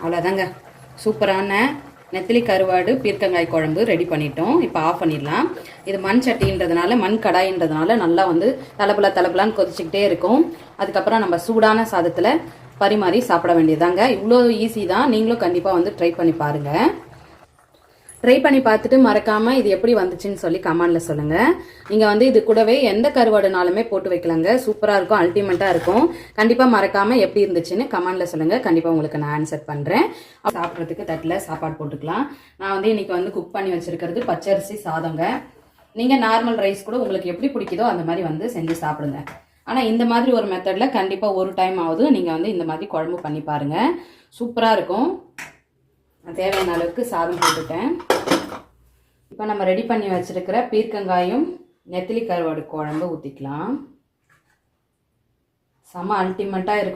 அவ்வளோதாங்க சூப்பரான நெத்திலி கருவாடு பீர்க்கங்காய் குழம்பு ரெடி பண்ணிட்டோம். இப்போ ஆஃப் பண்ணிடலாம். இது மண் சட்டின்றதுனால மண் கடாயின்றதுனால நல்லா வந்து தலைப்புல தலைப்புலான்னு கொதிச்சுக்கிட்டே இருக்கும். அதுக்கப்புறம் நம்ம சூடான சாதத்தில் பரிமாறி சாப்பிட வேண்டியதாங்க இவ்வளோ ஈஸி தான். நீங்களும் கண்டிப்பாக வந்து ட்ரை பண்ணி பாருங்கள் ட்ரை பண்ணி பார்த்துட்டு மறக்காமல் இது எப்படி வந்துச்சுன்னு சொல்லி கமெண்டில் சொல்லுங்கள் நீங்கள் வந்து இது கூடவே எந்த கருவாடுனாலுமே போட்டு வைக்கலாங்க. சூப்பராக இருக்கும் அல்டிமேட்டாக இருக்கும். கண்டிப்பாக மறக்காமல் எப்படி இருந்துச்சுன்னு கமெண்டில் சொல்லுங்கள் கண்டிப்பாக உங்களுக்கு நான் ஆன்சர் பண்ணுறேன் சாப்பிட்றதுக்கு தட்டில் சாப்பாடு போட்டுக்கலாம். நான் வந்து இன்றைக்கி வந்து குக் பண்ணி வச்சுருக்கிறது பச்சரிசி சாதங்க. நீங்கள் நார்மல் ரைஸ் கூட உங்களுக்கு எப்படி பிடிக்குதோ அந்த மாதிரி வந்து செஞ்சு சாப்பிடுங்க. ஆனால் இந்த மாதிரி ஒரு மெத்தடில் கண்டிப்பாக ஒரு டைம் ஆகுது நீங்கள் வந்து இந்த மாதிரி குழம்பு பண்ணி பாருங்க. சூப்பராக இருக்கும். தேவையான அளவுக்கு சாதம் போட்டுட்டேன். இப்போ நம்ம ரெடி பண்ணி வச்சுருக்கிற பீர்க்கங்காயும் நெத்திலி கருவாடு குழம்பு ஊற்றிக்கலாம் செம அல்டிமேட்டாக இருக்கும்.